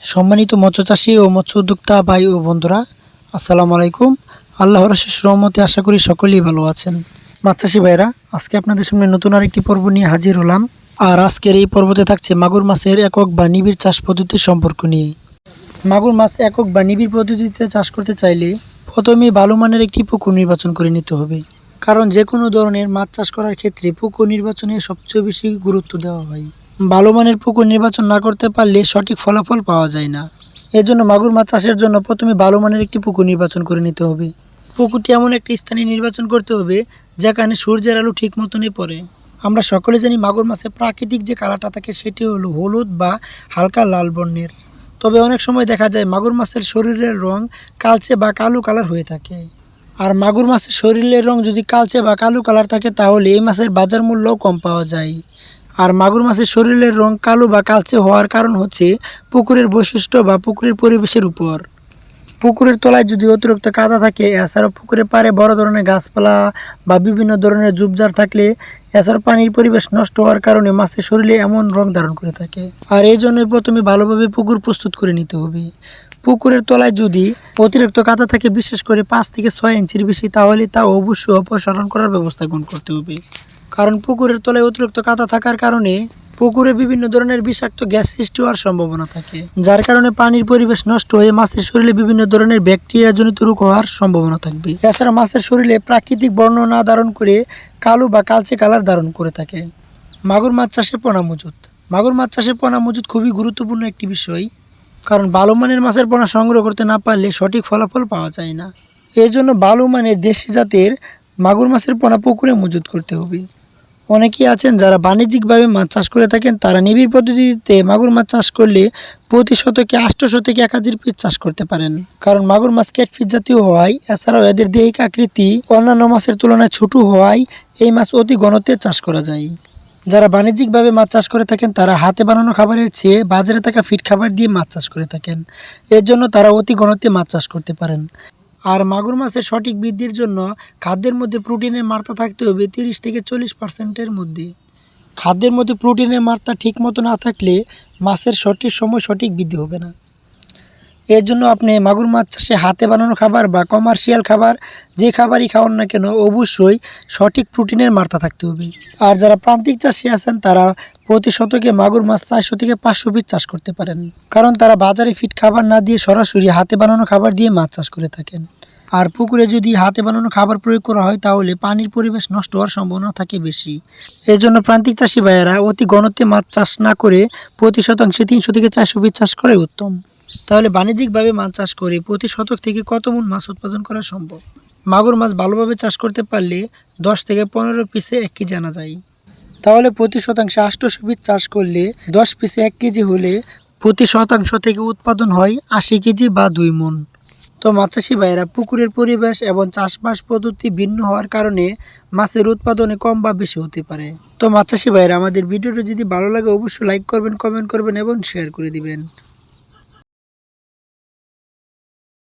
সম্মানিত মৎস্য চাষী ও মৎস্য উদ্যোক্তা ভাই ও বন্ধুরা, আসসালামু আলাইকুম। আল্লাহর শেষ রহমতে আশা করি সকলেই ভালো আছেন। মাছ চাষী ভাইরা আজকে আপনাদের সামনে নতুন আরেকটি পর্ব নিয়ে হাজির হলাম। আর আজকের এই পর্বতে থাকছে মাগুর মাছের একক বা নিবিড় চাষ পদ্ধতি সম্পর্ক নিয়ে। মাগুর মাছ একক বা নিবিড় পদ্ধতিতে চাষ করতে চাইলে প্রথমে ভালো মানের একটি পুকুর নির্বাচন করে নিতে হবে। কারণ যে কোনো ধরনের মাছ চাষ করার ক্ষেত্রে পুকুর নির্বাচনে সবচেয়ে বেশি গুরুত্ব দেওয়া হয়। ভালো মানের পুকুর নির্বাচন না করতে পারলে সঠিক ফলাফল পাওয়া যায় না। এজন্য মাগুর মাছ চাষের জন্য প্রথমে ভালো মানের একটি পুকুর নির্বাচন করে নিতে হবে। পুকুরটি এমন একটি স্থানে নির্বাচন করতে হবে, যেখানে সূর্যের আলো ঠিক মতনই পড়ে। আমরা সকলে জানি মাগুর মাছের প্রাকৃতিক যে কালারটা থাকে, সেটি হলো হলুদ বা হালকা লাল বর্ণের। তবে অনেক সময় দেখা যায় মাগুর মাছের শরীরের রং কালচে বা কালো কালার হয়ে থাকে। আর মাগুর মাছের শরীরের রং যদি কালচে বা কালো কালার থাকে, তাহলে এই মাছের বাজার মূল্যও কম পাওয়া যায়। আর মাগুর মাছের শরীরের রং কালো বা কালচে হওয়ার কারণ হচ্ছে পুকুরের বৈশিষ্ট্য বা পুকুরের পরিবেশের উপর। পুকুরের তলায় যদি অতিরিক্ত কাদা থাকে, এছাড়াও পুকুরের পাড়ে বড় ধরনের গাছপালা বা বিভিন্ন ধরনের ঝুপঝাড় থাকলে এছাড়াও পানির পরিবেশ নষ্ট হওয়ার কারণে মাছের শরীরে এমন রং ধারণ করে থাকে। আর এই জন্যই প্রথমে ভালোভাবে পুকুর প্রস্তুত করে নিতে হবে। পুকুরের তলায় যদি অতিরিক্ত কাদা থাকে, বিশেষ করে পাঁচ থেকে ছয় ইঞ্চির বেশি, তাহলে তা অবশ্যই অপসারণ করার ব্যবস্থা গ্রহণ করতে হবে। কারণ পুকুরের তলায় অতিরিক্ত কাদা থাকার কারণে পুকুরে বিভিন্ন ধরনের বিষাক্ত গ্যাস সৃষ্টি হওয়ার সম্ভাবনা থাকে, যার কারণে পানির পরিবেশ নষ্ট হয়ে মাছের শরীরে বিভিন্ন ধরনের ব্যাকটেরিয়া জনিত রোগ হওয়ার সম্ভাবনা থাকবে। এছাড়া মাছের শরীরে প্রাকৃতিক বর্ণ না ধারণ করে কালো বা কালচে কালার ধারণ করে থাকে। মাগুর মাছ চাষে পোনা মজুত। মাগুর মাছ চাষে পোনা মজুত খুবই গুরুত্বপূর্ণ একটি বিষয়, কারণ ভালো মানের মাছের পোনা সংগ্রহ করতে না পারলে সঠিক ফলাফল পাওয়া যায় না। এই জন্য ভালো মানের দেশি জাতের মাগুর মাছের পোনা পুকুরে মজুত করতে হবে। অনেকেই আছেন যারা বাণিজ্যিকভাবে মাছ চাষ করে থাকেন। তারা নিবিড় পদ্ধতিতে মাগুর মাছ চাষ করলে প্রতি শতকে আটশোশো থেকে এক হাজার পিস চাষ করতে পারেন। কারণ মাগুর মাছ ক্যাটফিট জাতীয় হওয়ায়, এছাড়াও এদের দেহিক আকৃতি অন্যান্য মাছের তুলনায় ছোট হওয়ায় এই মাছ অতি ঘনত্বে চাষ করা যায়। যারা বাণিজ্যিকভাবে মাছ চাষ করে থাকেন, তারা হাতে বানানো খাবারের চেয়ে বাজারে থাকা ফিট খাবার দিয়ে মাছ চাষ করে থাকেন। এর জন্য তারা অতি ঘনত্বে মাছ চাষ করতে পারেন। আর মাগুর মাছের সঠিক বৃদ্ধির জন্য খাদ্যের মধ্যে প্রোটিনের মাত্রা থাকতে হবে তিরিশ থেকে চল্লিশ পার্সেন্টের মধ্যে। খাদ্যের মধ্যে প্রোটিনের মাত্রা ঠিক মতো না থাকলে মাছের সঠিক সময় সঠিক বৃদ্ধি হবে না। এর জন্য আপনি মাগুর মাছ চাষে হাতে বানানো খাবার বা কমার্শিয়াল খাবার, যে খাবারই খাওয়ান না কেন, অবশ্যই সঠিক প্রোটিনের মাত্রা থাকতে হবে। আর যারা প্রান্তিক চাষি আছেন, তারা প্রতি শতকে মাগুর মাছ চারশো থেকে পাঁচশো পিস চাষ করতে পারেন। কারণ তারা বাজারে ফিট খাবার না দিয়ে সরাসরি হাতে বানানো খাবার দিয়ে মাছ চাষ করে থাকেন। আর পুকুরে যদি হাতে বানানো খাবার প্রয়োগ করা হয়, তাহলে পানির পরিবেশ নষ্ট হওয়ার সম্ভাবনা থাকে বেশি। এই জন্য প্রান্তিক চাষি ভাইয়েরা অতি ঘনত্বে মাছ চাষ না করে প্রতি শতাংশে তিনশো থেকে চারশো পিস চাষ করাই উত্তম। তাহলে বাণিজ্যিকভাবে মাছ চাষ করে প্রতি শতক থেকে কত মন মাছ উৎপাদন করা সম্ভব? মাগুর মাছ ভালোভাবে চাষ করতে পারলে দশ থেকে পনেরো পিসে এক কেজি আনা যায়। তাহলে প্রতি শতাংশে আষ্টশো পিস চাষ করলে দশ পিসে এক কেজি হলে প্রতি শতাংশ থেকে উৎপাদন হয় আশি কেজি বা দুই মন। তো মাছ চাষি ভাইয়েরা, পুকুরের পরিবেশ এবং চাষবাস পদ্ধতি ভিন্ন হওয়ার কারণে মাছের উৎপাদনে কম বা বেশি হতে পারে। তো মাছ চাষি ভাইয়েরা, আমাদের ভিডিওটা যদি ভালো লাগে অবশ্যই লাইক করবেন কমেন্ট করবেন এবং শেয়ার করে দিবেন।